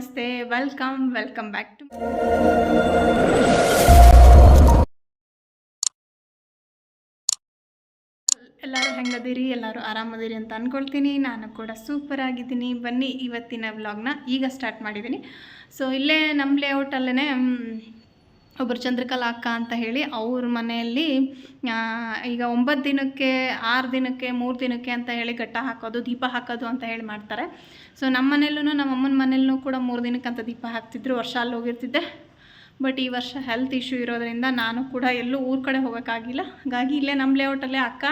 ನಮಸ್ತೆ welcome welcome back to ಎಲ್ಲರೂ ಹೆಂಗದಿರಿ? ಎಲ್ಲರೂ ಆರಾಮದಿರಿ ಅಂತ ಅಂದ್ಕೊಳ್ತೀನಿ ನಾನು ಕೂಡ ಸೂಪರ್ ಆಗಿದ್ದೀನಿ. ಬನ್ನಿ, ಇವತ್ತಿನ ವ್ಲಾಗ್ನ ಈಗ ಸ್ಟಾರ್ಟ್ ಮಾಡಿದ್ದೀನಿ. ಸೊ ಇಲ್ಲೇ ನಮ್ಮ ಲೇಔಟಲ್ಲೇ ಒಬ್ಬರು ಚಂದ್ರಕಲಾ ಅಕ್ಕ ಅಂತ ಹೇಳಿ ಅವ್ರ ಮನೆಯಲ್ಲಿ ಈಗ ಒಂಬತ್ತು ದಿನಕ್ಕೆ, ಆರು ದಿನಕ್ಕೆ, ಮೂರು ದಿನಕ್ಕೆ ಅಂತ ಹೇಳಿ ಘಟ್ಟ ಹಾಕೋದು, ದೀಪ ಹಾಕೋದು ಅಂತ ಹೇಳಿ ಮಾಡ್ತಾರೆ. ಸೊ ನಮ್ಮ ಮನೆಯಲ್ಲೂ, ನಮ್ಮ ಅಮ್ಮನ ಮನೆಯಲ್ಲೂ ಕೂಡ ಮೂರು ಅಂತ ದೀಪ ಹಾಕ್ತಿದ್ರು, ವರ್ಷ ಅಲ್ಲಿ ಹೋಗಿರ್ತಿದ್ದೆ. ಬಟ್ ಈ ವರ್ಷ ಹೆಲ್ತ್ ಇಶ್ಯೂ ಇರೋದರಿಂದ ನಾನು ಕೂಡ ಎಲ್ಲೂ ಊರ ಕಡೆ ಹೋಗೋಕ್ಕಾಗಿಲ್ಲ. ಹಾಗಾಗಿ ಇಲ್ಲೇ ನಮ್ಮ ಲೇಔಟಲ್ಲೇ ಅಕ್ಕ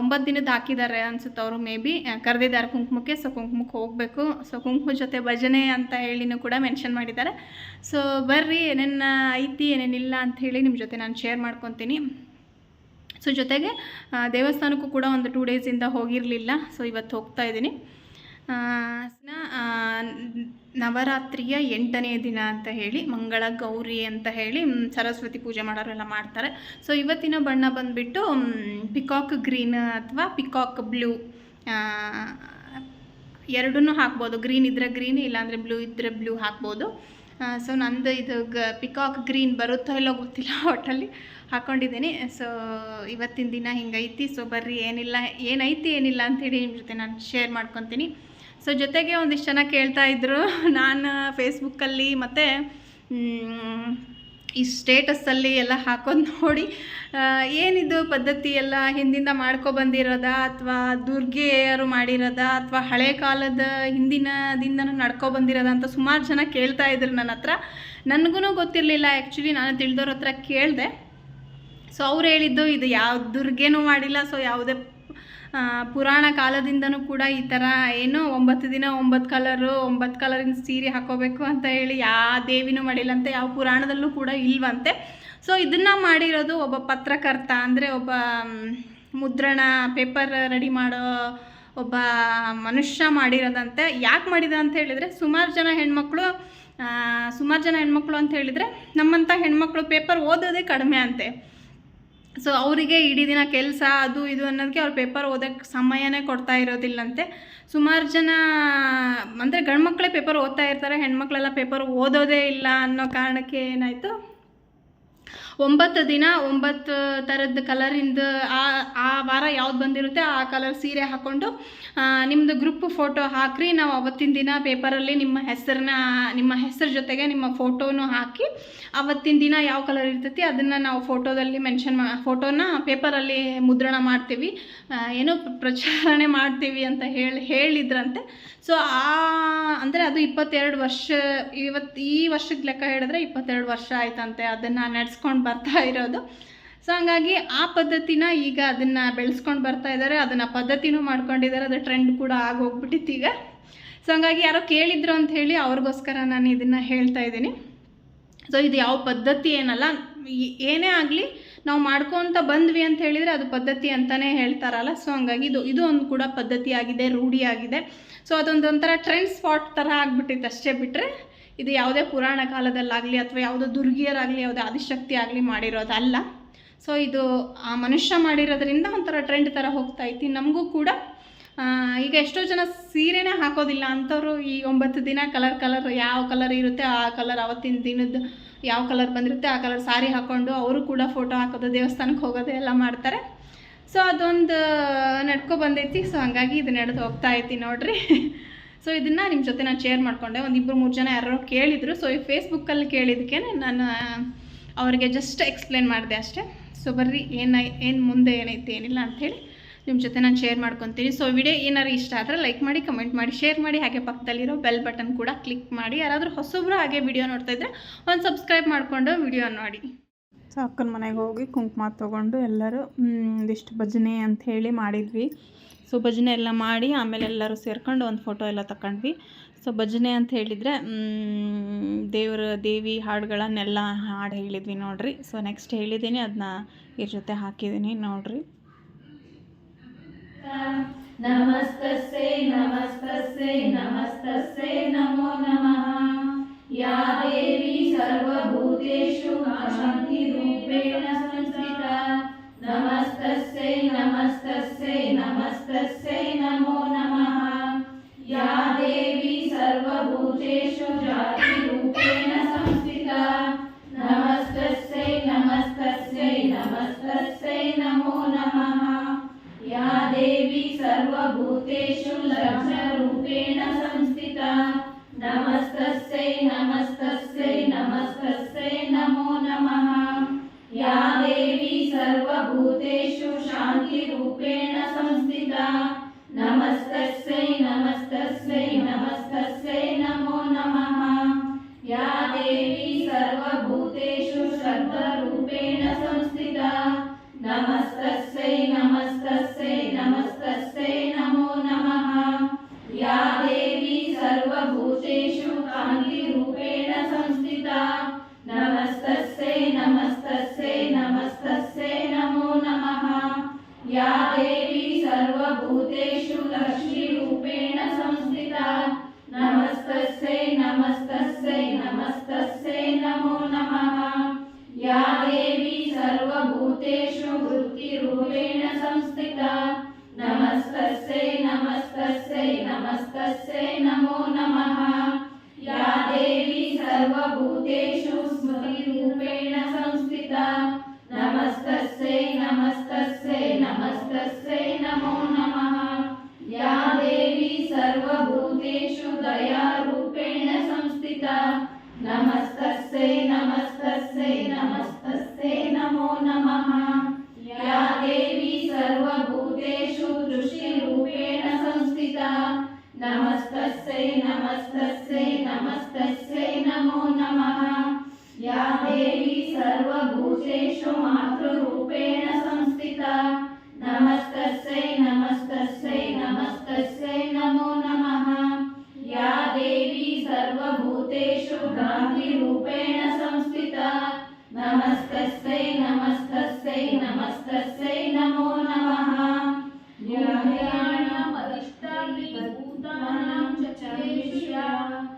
ಒಂಬತ್ತು ದಿನದ ಹಾಕಿದ್ದಾರೆ ಅನ್ಸುತ್ತೆ ಅವರು ಮೇ ಬಿ ಕರೆದಿದ್ದಾರೆ ಕುಂಕುಮಕ್ಕೆ ಸೊ ಕುಂಕುಮಕ್ಕೆ ಹೋಗಬೇಕು. ಸೊ ಕುಂಕುಮ ಜೊತೆ ಭಜನೆ ಅಂತ ಹೇಳಿನೂ ಕೂಡ ಮೆನ್ಷನ್ ಮಾಡಿದ್ದಾರೆ. ಸೊ ಬರ್ರಿ, ಏನೇನು ಐತಿ ಏನೇನಿಲ್ಲ ಅಂತ ಹೇಳಿ ನಿಮ್ಮ ಜೊತೆ ನಾನು ಶೇರ್ ಮಾಡ್ಕೊತೀನಿ. ಸೊ ಜೊತೆಗೆ ದೇವಸ್ಥಾನಕ್ಕೂ ಕೂಡ ಒಂದು ಟೂ ಡೇಸಿಂದ ಹೋಗಿರಲಿಲ್ಲ. ಸೊ ಇವತ್ತು ಹೋಗ್ತಾ ಇದ್ದೀನಿ. ನವರಾತ್ರಿಯ ಎಂಟನೇ ದಿನ ಅಂತ ಹೇಳಿ, ಮಂಗಳ ಗೌರಿ ಅಂತ ಹೇಳಿ ಸರಸ್ವತಿ ಪೂಜೆ ಮಾಡೋರೆಲ್ಲ ಮಾಡ್ತಾರೆ. ಸೊ ಇವತ್ತಿನ ಬಣ್ಣ ಬಂದುಬಿಟ್ಟು ಪಿಕಾಕ್ ಗ್ರೀನ್ ಅಥವಾ ಪಿಕಾಕ್ ಬ್ಲೂ ಎರಡನ್ನೂ ಹಾಕ್ಬೋದು. ಗ್ರೀನ್ ಇದ್ದರೆ ಗ್ರೀನ್ ಇಲ್ಲಾಂದರೆ ಬ್ಲೂ ಇದ್ದರೆ ಬ್ಲೂ ಹಾಕ್ಬೋದು. ಸೊ ನಂದು ಇದು ಗ ಪಿಕಾಕ್ ಗ್ರೀನ್ ಬರುತ್ತೋ ಇಲ್ಲೋ ಗೊತ್ತಿಲ್ಲ ಒಟ್ಟಲ್ಲಿ ಹಾಕ್ಕೊಂಡಿದ್ದೀನಿ ಸೊ ಇವತ್ತಿನ ದಿನ ಹಿಂಗೈತಿ. ಸೊ ಬರ್ರಿ, ಏನಿಲ್ಲ, ಏನೈತಿ, ಏನಿಲ್ಲ ಅಂತೇಳಿ ನಿಮ್ಮ ಜೊತೆ ನಾನು ಶೇರ್ ಮಾಡ್ಕೊತೀನಿ. ಸೊ ಜೊತೆಗೆ ಒಂದಿಷ್ಟು ಜನ ಕೇಳ್ತಾ ಇದ್ರು. ನಾನು ಫೇಸ್ಬುಕ್ಕಲ್ಲಿ ಮತ್ತು ಈ ಸ್ಟೇಟಸ್ಸಲ್ಲಿ ಎಲ್ಲ ಹಾಕೋದು ನೋಡಿ ಏನಿದು ಪದ್ಧತಿ ಎಲ್ಲ ಹಿಂದಿಂದ ಮಾಡ್ಕೊಬಂದಿರೋದ ಅಥವಾ ದುರ್ಗೆಯರು ಮಾಡಿರೋದಾ ಅಥವಾ ಹಳೆ ಕಾಲದ ಹಿಂದಿನದಿಂದನೂ ನಡ್ಕೊಬಂದಿರೋದ ಅಂತ ಸುಮಾರು ಜನ ಕೇಳ್ತಾ ಇದ್ರು ನನ್ನ ಹತ್ರ. ನನಗೂ ಗೊತ್ತಿರಲಿಲ್ಲ ಆ್ಯಕ್ಚುಲಿ ನಾನು ತಿಳಿದವ್ರ ಹತ್ರ ಕೇಳಿದೆ. ಸೊ ಅವ್ರು ಹೇಳಿದ್ದು ಇದು ಯಾವ ದುರ್ಗೆನೂ ಮಾಡಿಲ್ಲ ಸೊ ಯಾವುದೇ ಪುರಾಣ ಕಾಲದಿಂದನೂ ಕೂಡ ಈ ಥರ ಏನು ಒಂಬತ್ತು ದಿನ, ಒಂಬತ್ತು ಕಲರು ಒಂಬತ್ತು ಕಲರಿನ ಸೀರೆ ಹಾಕೋಬೇಕು ಅಂತ ಹೇಳಿ ಯಾವ ದೇವಿನೂ ಮಾಡಿಲ್ಲಂತೆ, ಯಾವ ಪುರಾಣದಲ್ಲೂ ಕೂಡ ಇಲ್ವಂತೆ. ಸೊ ಇದನ್ನು ಮಾಡಿರೋದು ಒಬ್ಬ ಪತ್ರಕರ್ತ, ಅಂದರೆ ಒಬ್ಬ ಮುದ್ರಣ ಪೇಪರ್ ರೆಡಿ ಮಾಡೋ ಒಬ್ಬ ಮನುಷ್ಯ ಮಾಡಿರೋದಂತೆ. ಯಾಕೆ ಮಾಡಿದ ಅಂತ ಹೇಳಿದರೆ, ಸುಮಾರು ಜನ ಹೆಣ್ಮಕ್ಳು ಸುಮಾರು ಜನ ಹೆಣ್ಮಕ್ಳು ಅಂತ ಹೇಳಿದರೆ ನಮ್ಮಂಥ ಹೆಣ್ಮಕ್ಳು ಪೇಪರ್ ಓದೋದೇ ಕಡಿಮೆ ಅಂತೆ. ಸೊ ಅವರಿಗೆ ಇಡೀ ದಿನ ಕೆಲಸ ಅದು ಇದು ಅನ್ನೋದಕ್ಕೆ ಅವ್ರು ಪೇಪರ್ ಓದೋಕ್ಕೆ ಸಮಯನೇ ಕೊಡ್ತಾ ಇರೋದಿಲ್ಲಂತೆ. ಸುಮಾರು ಜನ, ಅಂದರೆ ಗಂಡು ಮಕ್ಕಳೇ ಪೇಪರ್ ಓದ್ತಾ ಇರ್ತಾರೆ, ಹೆಣ್ಮಕ್ಳೆಲ್ಲ ಪೇಪರ್ ಓದೋದೇ ಇಲ್ಲ ಅನ್ನೋ ಕಾರಣಕ್ಕೆ ಏನಾಯಿತು? ಒಂಬತ್ತು ದಿನ, ಒಂಬತ್ತು ಥರದ ಕಲರಿಂದ ಆ ಆ ವಾರ ಯಾವ್ದು ಬಂದಿರುತ್ತೆ ಆ ಕಲರ್ ಸೀರೆ ಹಾಕ್ಕೊಂಡು ನಿಮ್ಮದು ಗ್ರೂಪ್ ಫೋಟೋ ಹಾಕ್ರಿ. ನಾವು ಅವತ್ತಿನ ದಿನ ಪೇಪರಲ್ಲಿ ನಿಮ್ಮ ಹೆಸರನ್ನ ನಿಮ್ಮ ಹೆಸರು ಜೊತೆಗೆ ನಿಮ್ಮ ಫೋಟೋನು ಹಾಕಿ, ಅವತ್ತಿನ ದಿನ ಯಾವ ಕಲರ್ ಇರ್ತೈತಿ ಅದನ್ನು ನಾವು ಫೋಟೋದಲ್ಲಿ ಮೆನ್ಷನ್ ಮಾ ಫೋಟೋನ ಪೇಪರಲ್ಲಿ ಮುದ್ರಣ ಮಾಡ್ತೀವಿ. ಏನೋ ಪ್ರಚಾರಣೆ ಮಾಡ್ತೀವಿ ಅಂತ ಹೇಳಿ, ಹೇಳಿದ್ರಂತೆ. ಸೊ ಆ, ಅಂದರೆ ಅದು ಇಪ್ಪತ್ತೆರಡು ವರ್ಷ, ಇವತ್ತು ಈ ವರ್ಷದ ಲೆಕ್ಕ ಹೇಳಿದ್ರೆ ಇಪ್ಪತ್ತೆರಡು ವರ್ಷ ಆಯ್ತಂತೆ. ಅದನ್ನು ನಡೆಸ್ಕೊಂಡು ಬರ್ತಾ ಇರೋದು. ಸೊ ಹಂಗಾಗಿ ಆ ಪದ್ಧತಿನ ಈಗ ಅದನ್ನು ಬೆಳೆಸ್ಕೊಂಡು ಬರ್ತಾ ಇದ್ದಾರೆ ಅದನ್ನು ಪದ್ಧತಿನೂ ಮಾಡ್ಕೊಂಡಿದ್ದಾರೆ ಅದು ಟ್ರೆಂಡ್ ಕೂಡ ಆಗೋಗ್ಬಿಟ್ಟಿತ್ತು ಈಗ. ಸೊ ಹಂಗಾಗಿ ಯಾರೋ ಕೇಳಿದ್ರು ಅಂತ ಹೇಳಿ ಅವ್ರಿಗೋಸ್ಕರ ನಾನು ಇದನ್ನು ಹೇಳ್ತಾ ಇದ್ದೀನಿ. ಸೊ ಇದು ಯಾವ ಪದ್ಧತಿ ಏನಲ್ಲ. ಏನೇ ಆಗಲಿ ನಾವು ಮಾಡ್ಕೊತ ಬಂದ್ವಿ ಅಂತ ಹೇಳಿದರೆ ಅದು ಪದ್ಧತಿ ಅಂತಲೇ ಹೇಳ್ತಾರಲ್ಲ. ಸೊ ಹಂಗಾಗಿ ಇದು ಇದು ಒಂದು ಕೂಡ ಪದ್ಧತಿ ಆಗಿದೆ ರೂಢಿ ಆಗಿದೆ ಸೊ ಅದೊಂದೊಂಥರ ಟ್ರೆಂಡ್ ಸ್ಪಾಟ್ ಥರ ಆಗಿಬಿಟ್ಟಿತ್ತು ಅಷ್ಟೇ ಬಿಟ್ಟರೆ ಇದು ಯಾವುದೇ ಪುರಾಣ ಕಾಲದಲ್ಲಾಗಲಿ ಅಥವಾ ಯಾವುದೋ ದುರ್ಗಿಯರಾಗಲಿ, ಯಾವುದೇ ಆದಿಶಕ್ತಿ ಆಗಲಿ ಮಾಡಿರೋದಲ್ಲ. ಸೊ ಇದು ಆ ಮನುಷ್ಯ ಮಾಡಿರೋದ್ರಿಂದ ಒಂಥರ ಟ್ರೆಂಡ್ ಥರ ಹೋಗ್ತಾ ಐತಿ. ನಮಗೂ ಕೂಡ ಈಗ ಎಷ್ಟೋ ಜನ ಸೀರೆನೇ ಹಾಕೋದಿಲ್ಲ. ಅಂಥವ್ರು ಈ ಒಂಬತ್ತು ದಿನ ಕಲರ್ ಕಲರ್ ಯಾವ ಕಲರ್ ಇರುತ್ತೆ, ಆ ಕಲರ್ ಅವತ್ತಿನ ದಿನದ ಯಾವ ಕಲರ್ ಬಂದಿರುತ್ತೆ, ಆ ಕಲರ್ ಸಾರಿ ಹಾಕ್ಕೊಂಡು ಅವರು ಕೂಡ ಫೋಟೋ ಹಾಕೋದು, ದೇವಸ್ಥಾನಕ್ಕೆ ಹೋಗೋದು ಎಲ್ಲ ಮಾಡ್ತಾರೆ. ಸೊ ಅದೊಂದು ನಡ್ಕೊ ಬಂದೈತಿ. ಸೊ ಹಂಗಾಗಿ ಇದು ನಡೆದು ಹೋಗ್ತಾ ಐತಿ ನೋಡ್ರಿ. ಸೊ ಇದನ್ನು ನಿಮ್ಮ ಜೊತೆ ನಾನು ಶೇರ್ ಮಾಡಿಕೊಂಡೆ. ಒಂದು ಇಬ್ಬರು ಮೂರು ಜನ ಯಾರೋ ಕೇಳಿದರು. ಸೊ ಈ ಫೇಸ್ಬುಕ್ಕಲ್ಲಿ ಕೇಳಿದ್ದಕ್ಕೆ ನಾನು ಅವರಿಗೆ ಜಸ್ಟ್ ಎಕ್ಸ್ಪ್ಲೇನ್ ಮಾಡಿದೆ ಅಷ್ಟೇ. ಸೊ ಬರ್ರಿ, ಏನು ಏನು ಮುಂದೆ ಏನೈತೆ, ಏನಿಲ್ಲ ಅಂಥೇಳಿ ನಿಮ್ಮ ಜೊತೆ ನಾನು ಶೇರ್ ಮಾಡ್ಕೊತೀನಿ. ಸೊ ವಿಡಿಯೋ ಏನಾರು ಇಷ್ಟ ಆದರೆ ಲೈಕ್ ಮಾಡಿ ಕಮೆಂಟ್ ಮಾಡಿ ಶೇರ್ ಮಾಡಿ. ಹಾಗೆ ಪಕ್ಕದಲ್ಲಿರೋ ಬೆಲ್ ಬಟನ್ ಕೂಡ ಕ್ಲಿಕ್ ಮಾಡಿ. ಯಾರಾದರೂ ಹೊಸಬ್ರು ಹಾಗೆ ವಿಡಿಯೋ ನೋಡ್ತಾ ಇದ್ದರೆ ಒಂದು ಸಬ್ಸ್ಕ್ರೈಬ್ ಮಾಡಿಕೊಂಡು ವಿಡಿಯೋ ನೋಡಿ. ಸೊ ಅಕ್ಕನ ಮನೆಗೆ ಹೋಗಿ ಕುಂಕುಮ ತೊಗೊಂಡು ಎಲ್ಲರೂ ಒಂದಿಷ್ಟು ಭಜನೆ ಅಂತ ಹೇಳಿ ಮಾಡಿದ್ವಿ. ಸೊ ಭಜನೆ ಎಲ್ಲ ಮಾಡಿ ಆಮೇಲೆ ಎಲ್ಲರೂ ಸೇರ್ಕೊಂಡು ಒಂದು ಫೋಟೋ ಎಲ್ಲ ತಗೊಂಡ್ವಿ ಸೊ ಭಜನೆ ಅಂತ ಹೇಳಿದರೆ ದೇವರ ದೇವಿ ಹಾಡುಗಳನ್ನೆಲ್ಲ ಹಾಡು ಹೇಳಿದ್ವಿ ನೋಡಿರಿ. ಸೊ ನೆಕ್ಸ್ಟ್ ಹೇಳಿದ್ದೀನಿ ಅದನ್ನ ಇದ್ರ ಜೊತೆ ಹಾಕಿದ್ದೀನಿ ನೋಡಿರಿ. ನಮಸ್ತಸ್ಸೇ ನಮಸ್ತಸ್ಸೇ ನಮಸ್ತಸ್ಸೇ ನಮೋ ನಮಃ. ಯಾ ದೇವಿ ಶಾಂತಿ ರೂಪೇಣ ನಮಸ್ತಸ್ಸೇ तस्यै नमो नमः। या देवी सर्वभूतेषु जातिरूपेण रूपेण संस्थिता नमस्तस्यै नमस्तस्यै नमस्तस्यै नमो नमः या देवी सर्वभूतेषु दयारूपेण संस्थिता नमस्तस्यै नमस्तस्यै नमस्तस्यै नमो नमः या देवी सर्वभूतेषु दृष्टिरूपेण संस्थिता नमस्तस्यै नमस्तस्यै नमस्तस्यै नमो नमः या देवी सर्वभूतेषु मातृरूपेण संस्थिता नमस्तस्यै नमस्तस्यै नमस्तस्यै नमो नमः या देवी सर्वभूतेषु भ्रान्तिरूपेण संस्थिता नमस्तस्यै नमस्तस्यै नमस्तस्यै नमो नमः अधिष्ठानि भूतानां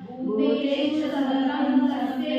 भूतेषु सर्वं सर्वे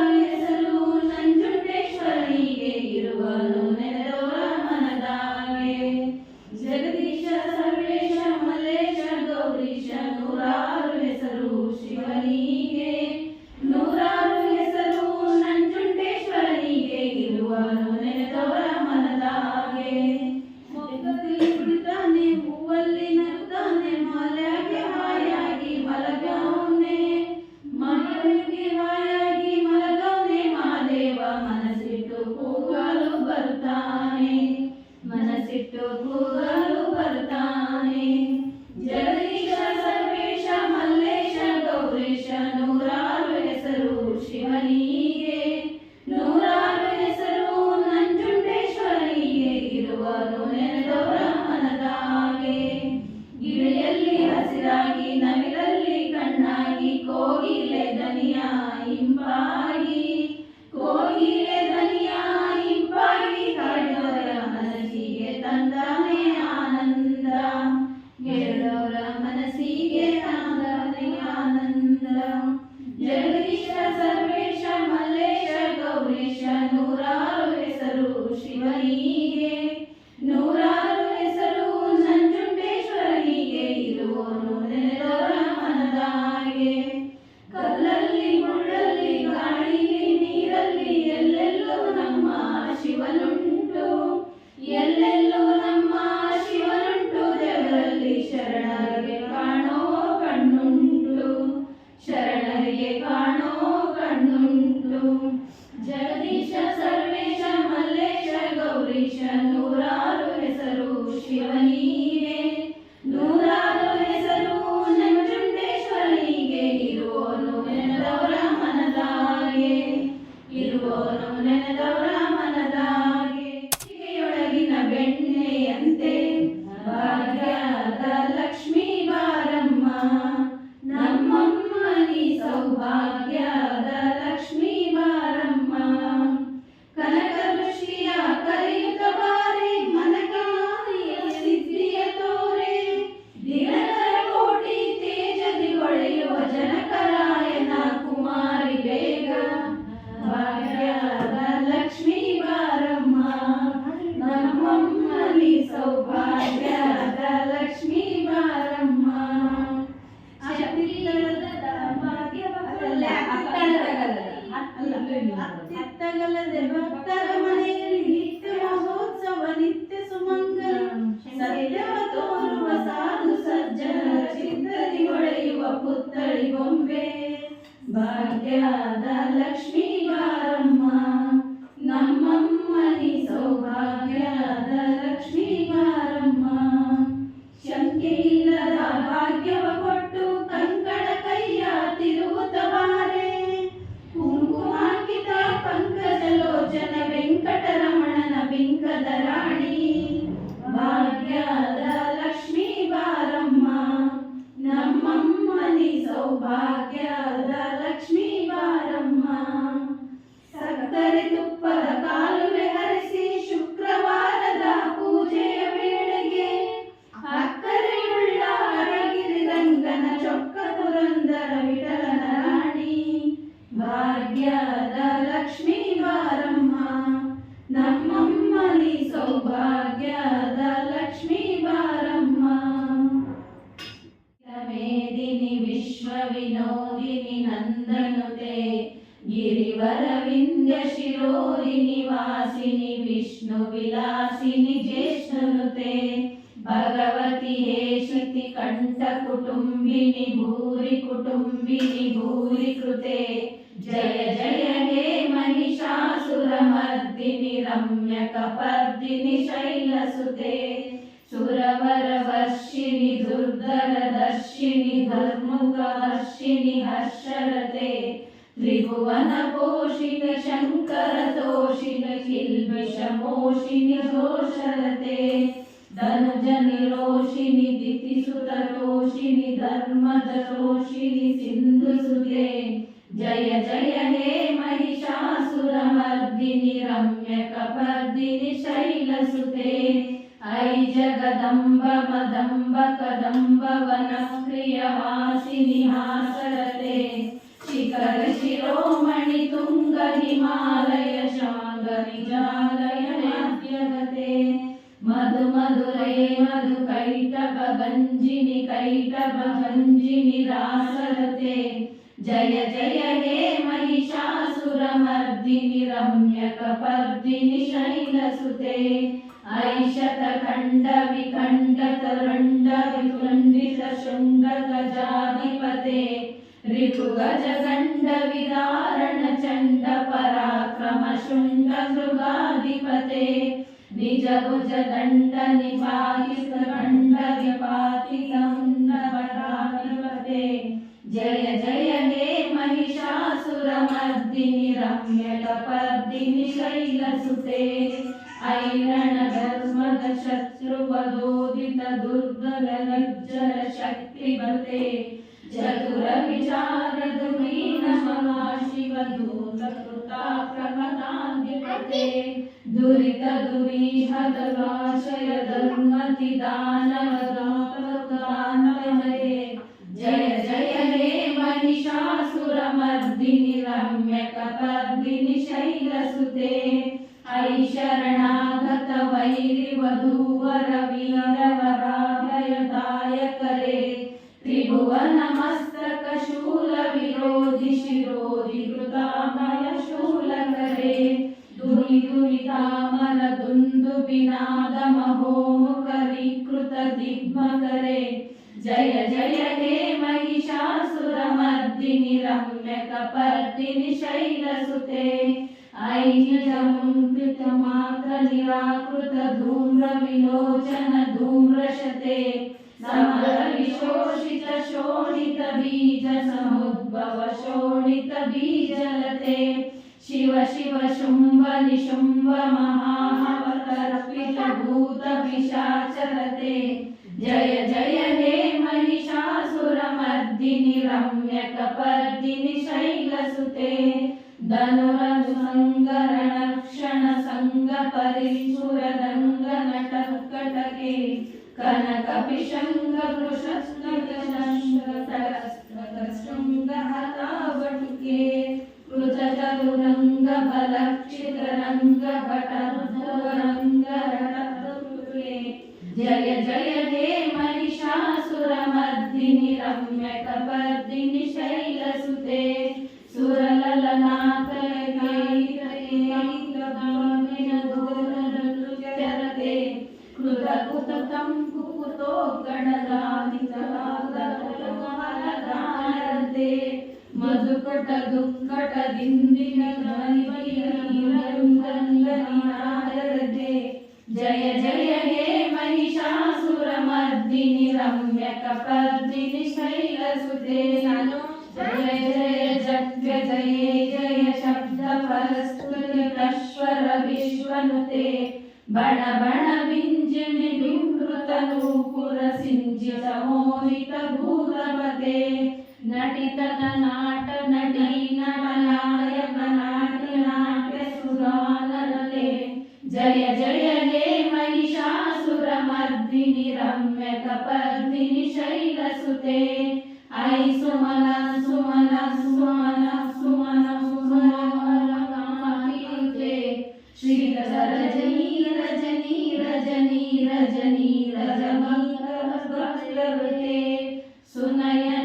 ಮುನ್ವೆ ಭಾಗ್ಯದ ಲಕ್ಷ್ಮೀ रम्यकपर्दिनि शैलसुते शुरवरवर्षिणि दुर्धरदर्शिनि धर्मुकवर्षिणि हर्षरते, त्रिभुवनपोषित शङ्करतोषित किल्बिषमोषिनि घोषरते, धनुजनिरोषिणि दितिसुतरोषिणि धर्मजरोषिणि सिन्धुसुते, जय जय हे महिषासुरमर्दिनि रम्यकपर्दिनि शैलसुते ऐ जगदम्ब मदम्ब कदम्ब वनप्रियवासिनि हासरते शिखर शिरोमणि तुङ्ग हिमालय शाङ्ग निजालय नाद्यगते मधु मधुरे मधु कैटभ गञ्जिनि कैटभ गञ्जिनि रासरते जय जय हे महिषासुरमर्दिनि रम्यकपर्दिनि शैलसुते ऐषतखण्डविखण्डतरुण्डविखण्डितशृङ्गगजाधिपते ऋतुगजगण्डविदारणचण्डपराक्रमशृङ्गमृगाधिपते निजभुजदण्डनिपातितखण्डव्यपातित मर्दिनि रम्य तपर्दिनि शैलसुते ऐरणधर्मद शत्रुवदोदित दुर्बलज्जर शक्तिवते चतुरविचारदुरीन महाशिव दूतकृताक्रमणाद्यपते दुरित दुरीहदवाशय धर्मति दानवदानवरे जय ಕಪರ್ದಿನಿ ಶೈಲಸುತೆ ಐ ಶರಣಾಗತ ವೈರಿ ವಧೂವರ ವೀರವರಾಭಯದಾಯಕರೇ कृत धूम्रविलोचन धूम्रशते समरविशोषित शोणित बीज समुद्भव शोणित बीजलते शिव शिव शुम्भ निशुम्भ कपिशङ्गवृषशृङ्गसरस्वतशृङ्गहतावटुके कृतचतुरङ्गबलक्षितरङ्गभटरुद्धवरङ्गरटुके जय जय हे महिषासुरमर्दिनि रम्यकपर्दिनि शैलसुते सुरल जय सुमन सुमन सुमन सुमन सुमनते रजनी रजनी रजनी रजनी रजनी सुनय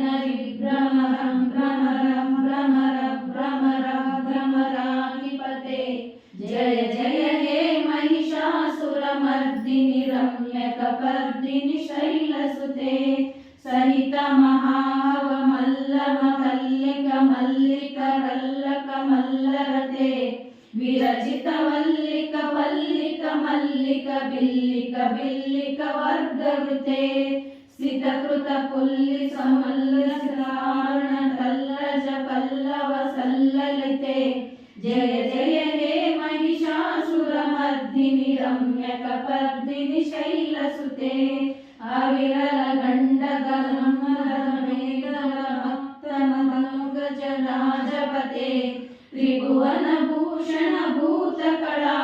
ವರ್ಗವೃತೆ ಸ್ಥಿತಕೃತ ಪುಲ್ಲಿ ಸಮಲ್ಲಸಾರಣ ಕಲ್ಲಜ ಪಲ್ಲವ ಸಲ್ಲಲಿತೆ ಜಯ ಜಯ ಹೇ ಮಹಿಷಾಸುರ ಮರ್ದಿನಿ ರಮ್ಯ ಕಪರ್ದಿನಿ ಶೈಲಸುತೆ ಅವಿರಲ ಗಂಡಗಲ ಮೇಘಲ ಮತ್ತಮಗಜ ರಾಜಪತೆ ತ್ರಿಭುವನ ಭೂಷಣ ಭೂತ ಕಳಾನಿಧಿ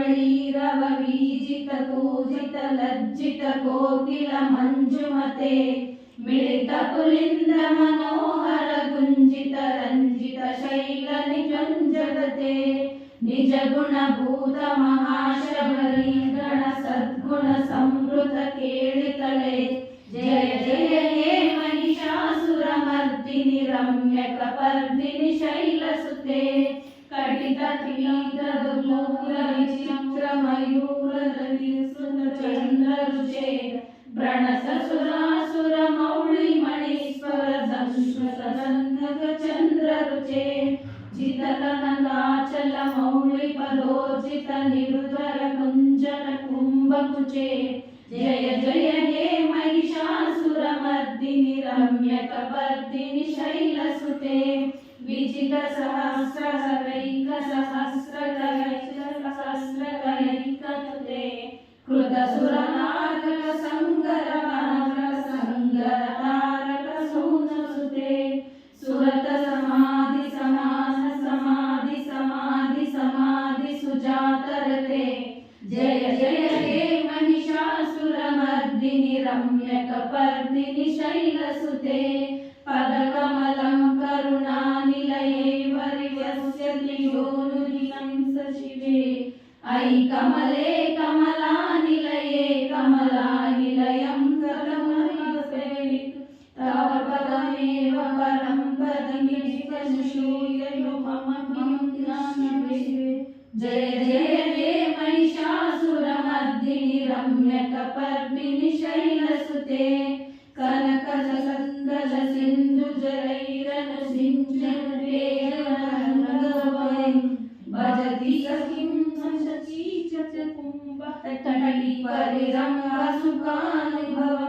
मुरळीरव वीजित पूजित लज्जित कोकिल मञ्जुमते मिलित कुलिन्द्र मनोहर गुञ्जित रञ्जित शैल निजगते निज गुणभूत महाशबरीगण सद्गुण संवृत केलितले जय जय हे महिषासुरमर्दिनि रम्यकपर्दिनि शैलसुते కటిత కిరీట దుర్ముఖుల విచిత్ర మయూర సుందర చంద్ర రుచే బ్రణస సురాసుర మౌళి మణీశ్వర సంస్మృత సన్నక చంద్ర రుచే జితకనలాచల మౌళి పదోజిత నిరుతర కుంజన కుంభకుచే జయ జయ హే మహిషాసుర మర్దిని రమ్యక పర్దిని శైలసుతే विजित सहस्र सदैक सहस्रतः कमले कमल शुकानि भव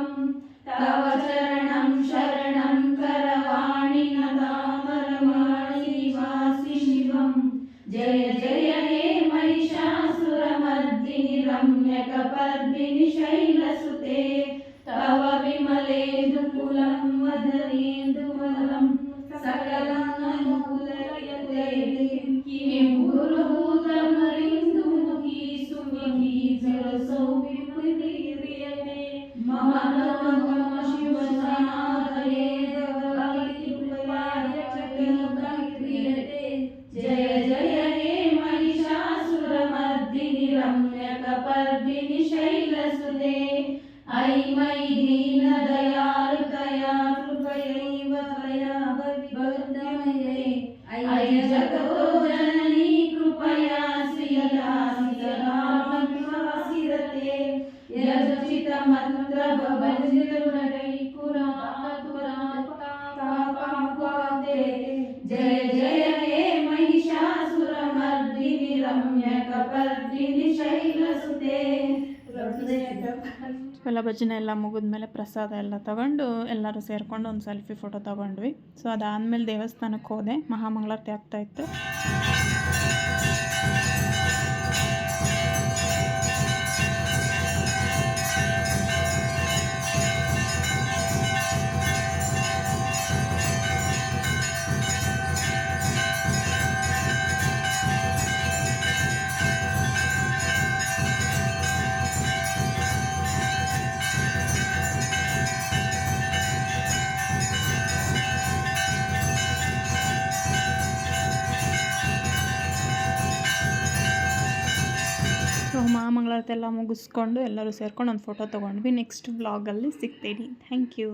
ಎಲ್ಲ ಭಜನೆ ಎಲ್ಲ ಮುಗಿದ್ಮೇಲೆ ಪ್ರಸಾದ ಎಲ್ಲ ತಗೊಂಡು ಎಲ್ಲರೂ ಸೇರಿಕೊಂಡು ಒಂದು ಸೆಲ್ಫಿ ಫೋಟೋ ತಗೊಂಡ್ವಿ. ಸೊ ಅದಾದಮೇಲೆ ದೇವಸ್ಥಾನಕ್ಕೆ ಹೋದೆ. ಮಹಾಮಂಗಳಾರತಿ ಆಗ್ತಾಯಿತ್ತು ಎಲ್ಲ ಮುಗಿಸ್ಕೊಂಡು ಎಲ್ಲರೂ ಸೇರ್ಕೊಂಡು ಒಂದು ಫೋಟೋ ತೊಗೊಂಡ್ವಿ. ನೆಕ್ಸ್ಟ್ ವ್ಲಾಗಲ್ಲಿ ಸಿಗ್ತೀನಿ. Thank you